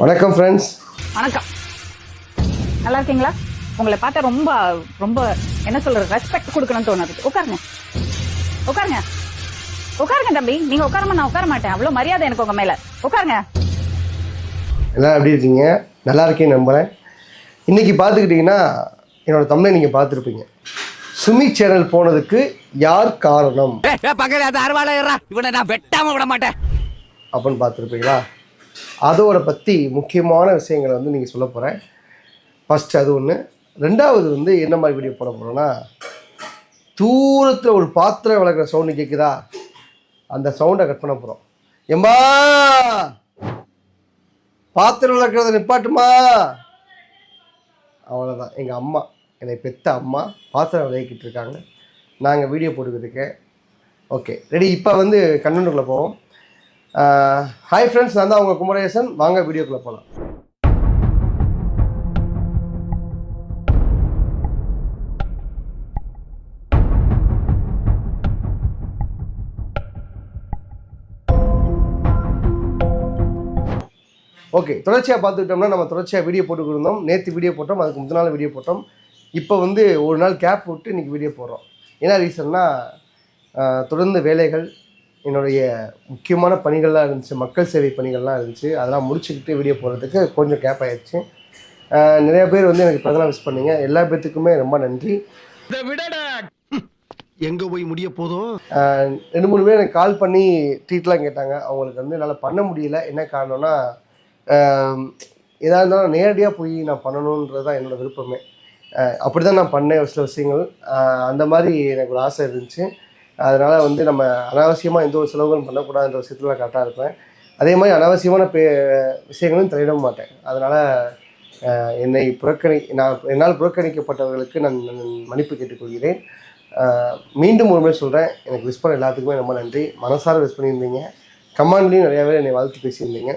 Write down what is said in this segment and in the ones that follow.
வணக்கம் ஃப்ரெண்ட்ஸ் வணக்கம். நல்லா இருக்கீங்களா? உங்களை பார்த்தா ரொம்ப ரொம்ப என்ன சொல்றது ரெஸ்பெக்ட் கொடுக்கணும்னு தோணுது. உட்காருங்க. உட்காருங்க. உட்காருங்க தம்பி. நீங்க உட்காரமா நான் உட்கார மாட்டேன். அவ்வளவு மரியாதை எனக்கு உங்க மேல. உட்காருங்க. எல்லாம் எப்படி இருக்கீங்க? நல்லா இருக்கேன்னு நம்புகிறேன் இன்றைக்கி பார்த்துக்கிட்டிங்கன்னா என்னோட தமிழை நீங்கள் பார்த்துருப்பீங்க. சுமி சேனல் போனதுக்கு யார் காரணம்? இவனை நான் வெட்டாம விட மாட்டேன். அப்படின்னு பார்த்துருப்பீங்களா? அதோட பற்றி முக்கியமான விஷயங்களை வந்து நீங்கள் சொல்ல போகிறேன் ஃபஸ்ட்டு அது ஒன்று ரெண்டாவது வந்து என்ன மாதிரி வீடியோ போட போகிறோன்னா தூரத்தில் ஒரு பாத்திரம் விளக்குற சவுண்டு கேட்குதா அந்த சவுண்டை கட் பண்ண போகிறோம் எம்மா! பாத்திரம் விளக்குறத நிப்பாட்டுமா? அவ்வளோதான் எங்கள் அம்மா என்னை பெத்த அம்மா பாத்திரம் விளக்கிட்டு இருக்காங்க. நாங்கள் வீடியோ போட்டுக்கிட்டு இருக்கேன். ஓகே ரெடி இப்போ வந்து கண்ணனுக்குள்ளே போவோம். ஹாய் ஃப்ரெண்ட்ஸ் நான் தான் உங்கள் குமரேசன். வாங்க வீடியோக்குள்ளே போகலாம் ஓகே தொடர்ச்சியாக பார்த்துக்கிட்டோம்னா நம்ம தொடர்ச்சியாக வீடியோ போட்டுக்கிருந்தோம் நேற்று வீடியோ போட்டோம் அதுக்கு முதல் நாள் வீடியோ போட்டோம். இப்போ வந்து ஒரு நாள் கேப் விட்டு இன்றைக்கி வீடியோ போடுறோம். என்ன ரீசன்னா தொடர்ந்து வேலைகள் என்னுடைய முக்கியமான பணிகள்லாம் இருந்துச்சு மக்கள் சேவை பணிகள்லாம் இருந்துச்சு. அதெல்லாம் முடிச்சுக்கிட்டு வீடியோ போடுறதுக்கு கொஞ்சம் கேப் ஆயிடுச்சு. ஆஹ் நிறைய பேர் வந்து எனக்கு பிறந்தநாள் விஷ் பண்ணீங்க. எல்லா பேர்த்துக்குமே ரொம்ப நன்றி. எங்க போய் முடிய போதும் ரெண்டு மூணு பேர் எனக்கு கால் பண்ணி ட்ரீட்லாம் கேட்டாங்க. அவங்களுக்கு வந்து என்னால் பண்ண முடியல. என்ன காரணம்னா ஆஹ் எதா இருந்தாலும் நேரடியாக போய் நான் பண்ணணுன்றது தான் என்னோட விருப்பமே. அப்படி தான் நான் பண்ணேன் ஒரு சில விஷயங்கள். அந்த மாதிரி எனக்கு ஒரு ஆசை இருந்துச்சு. அதனால் வந்து நம்ம அனாவசியமாக எந்த ஒரு செலவுகளும் பண்ணக்கூடாதுன்ற விஷயத்தில் நான் கரெக்டாக இருப்பேன். அதே மாதிரி அனாவசியமான பே விஷயங்களும் தலையிட மாட்டேன். அதனால் என்னை புறக்கணி நான் என்னால் புறக்கணிக்கப்பட்டவர்களுக்கு நான் மன்னிப்பு கேட்டுக்கொள்கிறேன். மீண்டும் ஒரு முறை சொல்கிறேன் எனக்கு விஷ் பண்ண எல்லாத்துக்குமே ரொம்ப நன்றி. மனசார விஷ் பண்ணியிருந்தீங்க. கமாண்ட்லேயும் நிறையா பேர் என்னை வாழ்த்து பேசியிருந்தீங்க.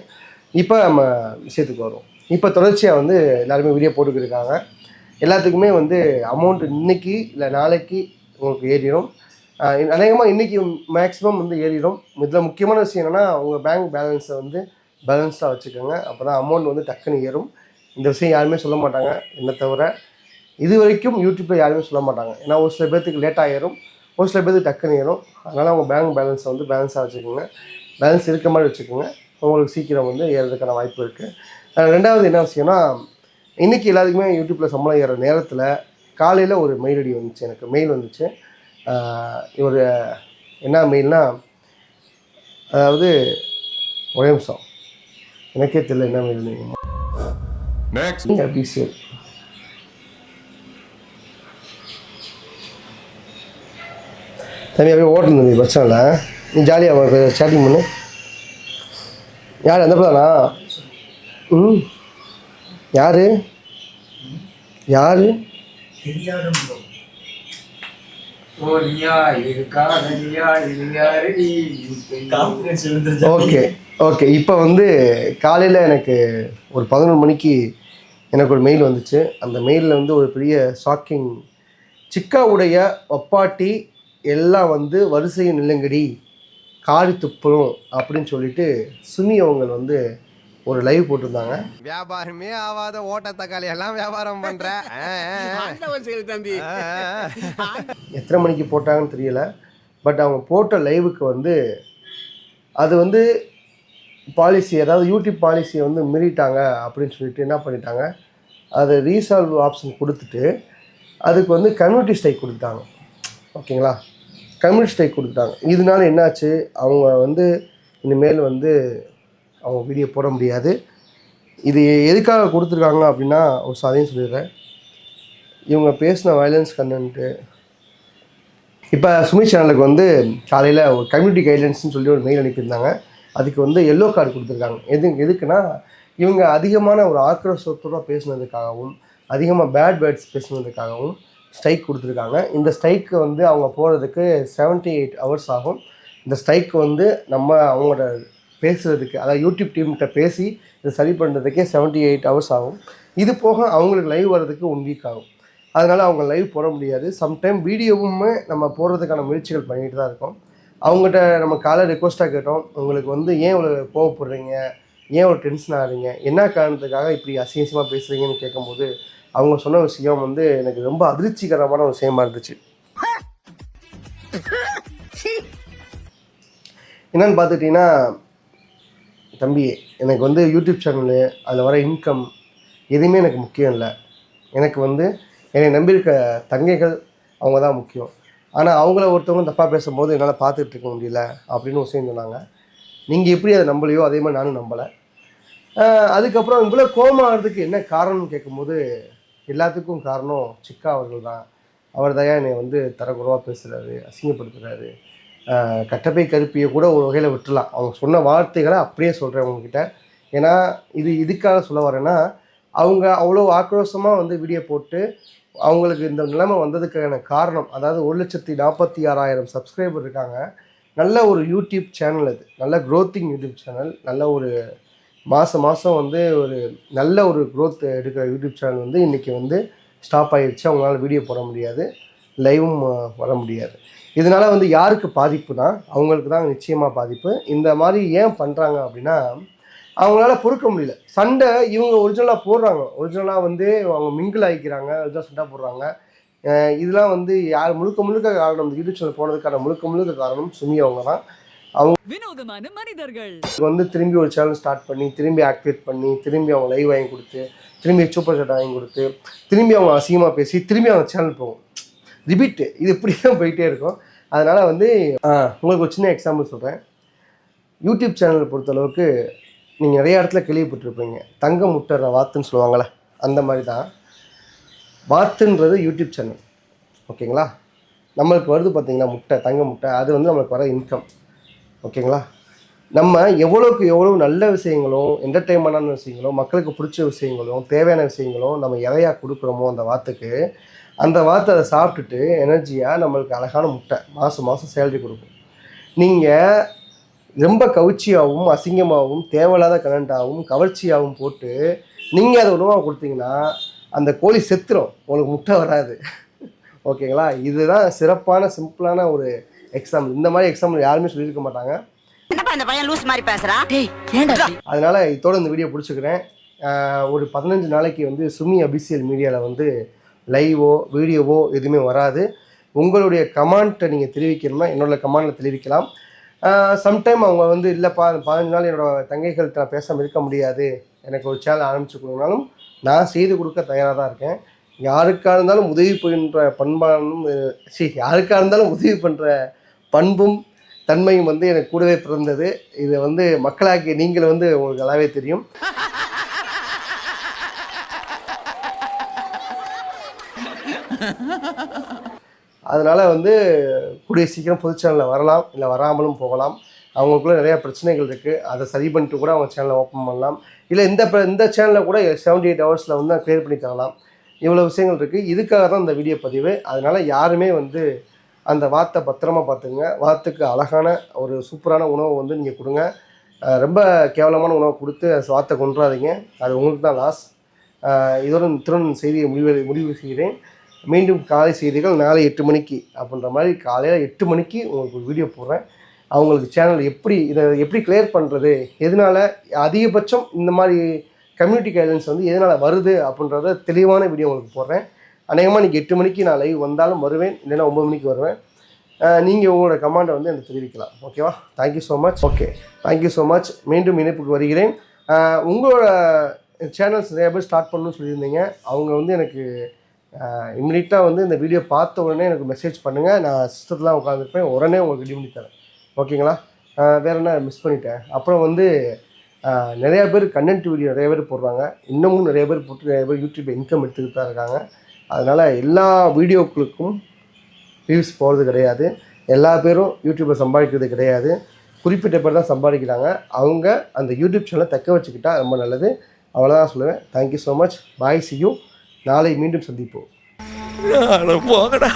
இப்போ நம்ம விஷயத்துக்கு வரும் இப்போ தொடர்ச்சியாக வந்து எல்லாருமே வீடியோ போட்டுக்கிட்டு இருக்காங்க. எல்லாத்துக்குமே வந்து அமௌண்ட் இன்னைக்கு இல்லை நாளைக்கு உங்களுக்கு ஏறிடும். அநேகமாக இன்றைக்கி மேக்ஸிமம் வந்து ஏறிடும். இதில் முக்கியமான விஷயம் என்னென்னா உங்கள் பேங்க் பேலன்ஸை வந்து பேலன்ஸ்டாக வச்சுக்கோங்க. அப்போ தான் அமௌண்ட் வந்து டக்குன்னு ஏறும். இந்த விஷயம் யாருமே சொல்ல மாட்டாங்க. என்னை தவிர இது வரைக்கும் யூடியூப்பில் யாருமே சொல்ல மாட்டாங்க. ஏன்னா ஒரு சில பேர்த்துக்கு லேட்டாக ஏறும். ஒரு சில பேர்த்துக்கு டக்குன்னு ஏறும். அதனால் உங்கள் பேங்க் பேலன்ஸை வந்து பேலன்ஸாக வச்சுக்கோங்க. பேலன்ஸ் இருக்க மாதிரி வச்சுக்கோங்க. உங்களுக்கு சீக்கிரம் வந்து ஏறதுக்கான வாய்ப்பு இருக்குது ரெண்டாவது என்ன விஷயம்னா இன்றைக்கி எல்லாத்துக்குமே யூடியூப்பில் சம்பளம் ஏற நேரத்தில் காலையில் ஒரு மெயில் அடி வந்துச்சு. எனக்கு மெயில் வந்துச்சு. ஒரு என்ன மெயில்னா அதாவது ஒரே நிமிஷம். எனக்கே தெரியல என்ன மெயில் Next. அபிஷியல் தம்பி அப்படியே ஓட்டணும் தம்பி பிரச்சனை இல்லை. நீ ஜாலியாக ஸ்டார்டிங் பண்ணு. யார் எந்த பிள்ளைண்ணா ம். யார்? யார் ஓலியா இருக்கா நதியா இது யாரு நீ ஓகே ஓகே. இப்போ வந்து காலையில் எனக்கு ஒரு பதினொரு மணிக்கு எனக்கு ஒரு மெயில் வந்துச்சு. அந்த மெயிலில் வந்து ஒரு பெரிய ஷாக்கிங் சிக்காவுடைய ஒப்பாட்டி எல்லாம் வந்து வரிசையின் நிலங்கடி காரி துப்புறோம் அப்படின்னு சொல்லிட்டு சுமி அவங்க வந்து ஒரு லைவ் போட்டிருந்தாங்க. வியாபாரமே ஆகாத ஓட்ட தக்காளி எல்லாம் வியாபாரம் பண்ற. தம்பி. எத்தனை மணிக்கு போட்டாங்கன்னு தெரியல. பட் அவங்க போட்ட லைவுக்கு வந்து அது வந்து பாலிசி அதாவது யூடியூப் பாலிசியை வந்து மீறிட்டாங்க அப்படின்னு சொல்லிட்டு என்ன பண்ணிட்டாங்க? அது ரீசால்வ் ஆப்ஷன் கொடுத்துட்டு அதுக்கு வந்து கம்யூனிட்டி ஸ்ட்ரைக் கொடுத்துட்டாங்க. ஓகேங்களா? கம்யூனிட்டி ஸ்ட்ரைக் கொடுத்துட்டாங்க. இதனால என்னாச்சு? அவங்க வந்து இனிமேல் வந்து அவங்க வீடியோ போட முடியாது. இது எதுக்காக கொடுத்துருக்காங்க அப்படின்னா ஒரு சாதையும் சொல்லிடுறேன். இவங்க பேசின வயலன்ஸ் கண்டென்ட்டு. இப்போ சுமி சேனலுக்கு வந்து காலையில் ஒரு கம்யூனிட்டி கைட்லைன்ஸ்னு சொல்லி ஒரு மெயில் அனுப்பியிருந்தாங்க. அதுக்கு வந்து எல்லோ கார்டு கொடுத்துருக்காங்க. எது எதுக்குன்னா இவங்க அதிகமான ஒரு ஆக்ரோஷத்தோட பேசுனதுக்காகவும் அதிகமாக பேட் பேர்ட்ஸ் பேசுனதுக்காகவும் ஸ்ட்ரைக் கொடுத்துருக்காங்க. இந்த ஸ்ட்ரைக்கு வந்து அவங்க போகிறதுக்கு 78 எயிட் ஹவர்ஸ் ஆகும். இந்த ஸ்ட்ரைக் வந்து நம்ம அவங்களோட பேசுகிறதுக்கு அதாவது யூடியூப் டீம்கிட்ட பேசி இதை சரி பண்ணுறதுக்கே 78 எயிட் ஹவர்ஸ் ஆகும். இது போக அவங்களுக்கு லைவ் வர்றதுக்கு ஒன் வீக் ஆகும். அதனால் அவங்க லைவ் போட முடியாது. சம்டைம் வீடியோவுமே நம்ம போடுறதுக்கான முயற்சிகள் பண்ணிட்டு தான் இருக்கோம். அவங்ககிட்ட நம்ம காலை ரெக்வஸ்ட்டாக கேட்டோம். உங்களுக்கு வந்து ஏன் இவ்வளோ கோவப்படுறீங்க? ஏன் ஒரு டென்ஷன் ஆகிறீங்க? என்ன காரணத்துக்காக இப்படி அசிங்கமாக பேசுகிறீங்கன்னு கேட்கும்போது அவங்க சொன்ன விஷயம் வந்து எனக்கு ரொம்ப அதிர்ச்சிகரமான ஒரு விஷயமா இருந்துச்சு. என்னன்னு பார்த்துட்டிங்கன்னா தம்பி எனக்கு வந்து யூடியூப் சேனலு அதில் வர இன்கம் எதுவுமே எனக்கு முக்கியம் இல்லை. எனக்கு வந்து என்னை நம்பியிருக்க தங்கைகள் அவங்க தான் முக்கியம். ஆனால் அவங்கள ஒருத்தவங்க தப்பாக பேசும்போது என்னால் பார்த்துட்டு இருக்க முடியல அப்படின்னு ஒரு விஷயம் சொன்னாங்க. நீங்கள் எப்படி அதை நம்பலையோ அதே மாதிரி நானும் நம்பலை. அதுக்கப்புறம் இவ்வளோ கோமாகிறதுக்கு என்ன காரணம்னு கேட்கும்போது எல்லாத்துக்கும் காரணம் சிக்கா அவர்கள் தான். அவர் தான் என்னை வந்து தரக்குறவாக பேசுகிறாரு அசிங்கப்படுத்துகிறாரு கட்டப்பை கருப்பியை கூட ஒரு வகையில் விட்டுலாம். அவங்க சொன்ன வார்த்தைகளை அப்படியே சொல்கிறேன் அவங்கக்கிட்ட ஏன்னா இது இதுக்காக சொல்ல வரேன்னா அவங்க அவ்வளோ ஆக்ரோஷமாக வந்து வீடியோ போட்டு அவங்களுக்கு இந்த நிலைமை வந்ததுக்கான காரணம் அதாவது ஒரு லட்சத்தி நாற்பத்தி ஆறாயிரம் சப்ஸ்கிரைபர் இருக்காங்க. நல்ல ஒரு யூடியூப் சேனல் அது. நல்ல க்ரோத்திங் யூடியூப் சேனல் நல்ல ஒரு மாதம் மாதம் வந்து ஒரு நல்ல ஒரு க்ரோத் எடுக்கிற யூடியூப் சேனல் வந்து இன்றைக்கி வந்து ஸ்டாப் ஆகிடுச்சு அவங்களால வீடியோ போட முடியாது. லைவும் வர முடியாது. இதனால் வந்து யாருக்கு பாதிப்புனா அவங்களுக்கு தான் நிச்சயமாக பாதிப்பு. இந்த மாதிரி ஏன் பண்ணுறாங்க அப்படின்னா அவங்களால பொறுக்க முடியல. சண்டை இவங்க ஒரிஜினலாக போடுறாங்க. ஒரிஜினலாக வந்து அவங்க மிங்கிள் ஆகிக்கிறாங்க. ஒரிஜினல் சண்டை போடுறாங்க. இதெல்லாம் வந்து யார் முழுக்க முழுக்க காரணம் இந்த யூடியூப் சேனல் போனதுக்கான முழுக்க முழுக்க காரணம் சுமி அவங்க தான் வினோதமான மனிதர்கள். அவங்க வந்து திரும்பி ஒரு சேனல் ஸ்டார்ட் பண்ணி திரும்பி ஆக்டிவேட் பண்ணி திரும்பி அவங்க லைவ் வாங்கி கொடுத்து திரும்பி சூப்பர் சாட் வாங்கி கொடுத்து திரும்பி அவங்க அசிங்கமாக பேசி திரும்பி அவங்க சேனல் போகும். ரிபீட்டு இது இப்படி தான் போயிட்டே இருக்கும். அதனால் வந்து உங்களுக்கு ஒரு சின்ன எக்ஸாம்பிள் சொல்கிறேன் யூடியூப் சேனலை பொறுத்தளவுக்கு நீங்கள் நிறைய இடத்துல கேள்விப்பட்டிருப்பீங்க. தங்க முட்டை வாத்துன்னு சொல்லுவாங்களே அந்த மாதிரி தான் வாத்துன்றது யூடியூப் சேனல் ஓகேங்களா? நம்மளுக்கு வருது பார்த்தீங்களா முட்டை தங்க முட்டை அது வந்து நம்மளுக்கு வர இன்கம் ஓகேங்களா? நம்ம எவ்வளோக்கு எவ்வளோ நல்ல விஷயங்களும் என்டர்டெயின்மெண்டான விஷயங்களும் மக்களுக்கு பிடிச்ச விஷயங்களும் தேவையான விஷயங்களும் நம்ம இறையாக கொடுக்குறோமோ அந்த வாத்துக்கு அந்த வாத்தை அதை சாப்பிட்டுட்டு எனர்ஜியாக நம்மளுக்கு அழகான முட்டை மாதம் மாதம் சேலரி கொடுக்கும். நீங்கள் ரொம்ப கவுச்சியாகவும் அசிங்கமாகவும் தேவையில்லாத கரண்டாகவும் கவர்ச்சியாகவும் போட்டு நீங்கள் அதை உணவாக கொடுத்தீங்கன்னா அந்த கோழி செத்துரும். உங்களுக்கு முட்டை வராது. ஓகேங்களா இதுதான் சிறப்பான சிம்பிளான ஒரு எக்ஸாம்பிள் இந்த மாதிரி எக்ஸாம்பிள் யாருமே சொல்லியிருக்க மாட்டாங்க. என்னப்பா இந்த பையன் லூஸ் மாதிரி பேசுறான் அதனால் இதோட இந்த வீடியோ பிடிச்சிக்கிறேன். ஒரு பதினஞ்சு நாளைக்கு வந்து சுமி அபிஷியல் மீடியாவில் வந்து லைவோ வீடியோவோ எதுவுமே வராது. உங்களுடைய கமாண்ட்டை நீங்கள் தெரிவிக்கணும்னா என்னோட கமாண்டில் தெரிவிக்கலாம். சம்டைம் அவங்க வந்து இல்லைப்பா பதினஞ்சு நாள் என்னோட தங்கைகள்கிட்ட நான் பேசாமல் இருக்க முடியாது. எனக்கு ஒரு சேனல் ஆரம்பிச்சு கொடுங்கனாலும் நான் செய்து கொடுக்க தயாராக தான் இருக்கேன். யாருக்காக இருந்தாலும் உதவி பண்ணுற பண்பானும் சி யாருக்காக இருந்தாலும் உதவி பண்ணுற பண்பும் தன்மையும் வந்து எனக்கு கூடவே பிறந்தது. இதை வந்து மக்களாக்கி நீங்கள் வந்து உங்களுக்கு நல்லாவே தெரியும். அதனால் வந்து கூடிய சீக்கிரம் பொது சேனலில் வரலாம். இல்லை வராமலும் போகலாம். அவங்களுக்குள்ள நிறையா பிரச்சனைகள் இருக்குது அதை சரி பண்ணிட்டு கூட அவங்க சேனலை ஓப்பன் பண்ணலாம். இல்லை இந்த ப- இந்த சேனலில் கூட செவன்டி எயிட் ஹவர்ஸில் வந்து க்ளியர் பண்ணி தரலாம். இவ்வளோ விஷயங்கள் இருக்குது இதுக்காக தான் இந்த வீடியோ பதிவு. அதனால் யாருமே வந்து அந்த வார்த்தை பத்திரமா பார்த்துங்க வாத்துக்கு அழகான ஒரு சூப்பரான உணவை வந்து நீங்கள் கொடுங்க. ரொம்ப கேவலமான உணவை கொடுத்து வார்த்தை வாத்தை கொண்டுறாதீங்க அது உங்களுக்கு தான் லாஸ் இதோட திறன் செய்தியை முடிவு முடிவு செய்கிறேன். மீண்டும் காலை செய்திகள் நாளை எட்டு மணிக்கு அப்படின்ற மாதிரி காலையில் எட்டு மணிக்கு உங்களுக்கு ஒரு வீடியோ போடுறேன். அவங்களுக்கு சேனல் எப்படி இதை எப்படி கிளியர் பண்ணுறது எதனால் அதிகபட்சம் இந்த மாதிரி கம்யூனிட்டி கைடன்ஸ் வந்து எதனால் வருது அப்படின்றத தெளிவான வீடியோ உங்களுக்கு போடுறேன். அநேகமாக இன்றைக்கி எட்டு மணிக்கு நான் லைவ் வந்தாலும் வருவேன் இல்லைன்னா ஒம்பது மணிக்கு வருவேன். நீங்கள் உங்களோட கமாண்டை வந்து எனக்கு தெரிவிக்கலாம். ஓகேவா thank you so much okay thank you so much மீண்டும் இணைப்புக்கு வருகிறேன். உங்களோட சேனல்ஸ் நிறைய பேர் ஸ்டார்ட் பண்ணணும்னு சொல்லியிருந்தீங்க. அவங்க வந்து எனக்கு இம்மிடியட்டாக வந்து இந்த வீடியோ பார்த்த உடனே எனக்கு மெசேஜ் பண்ணுங்கள் நான் சிஸ்டத்தில் உட்காந்துருப்பேன் உடனே உங்களுக்கு ரெடி பண்ணி தரேன். ஓகேங்களா? வேறு என்ன மிஸ் பண்ணிட்டேன்? அப்புறம் வந்து நிறையா நிறைய பேர் கண்டென்ட் வீடியோ நிறைய பேர் போடுறாங்க. இன்னமும் நிறைய பேர் போட்டு நிறைய பேர் யூடியூப் இன்கம் எடுத்துக்கிட்டு தான் இருக்காங்க. அதனால் எல்லா வீடியோக்களுக்கும் வியூஸ் போகிறது கிடையாது. எல்லா பேரும் யூடியூப்பை சம்பாதிக்கிறது கிடையாது. குறிப்பிட்ட பேர் தான் சம்பாதிக்கிறாங்க. அவங்க அந்த யூடியூப் சேனலை தக்க வச்சுக்கிட்டா ரொம்ப நல்லது. அவ்வளோதான் சொல்லுவேன். Thank you so much bye see you நாளை மீண்டும் சந்திப்போம். போகடா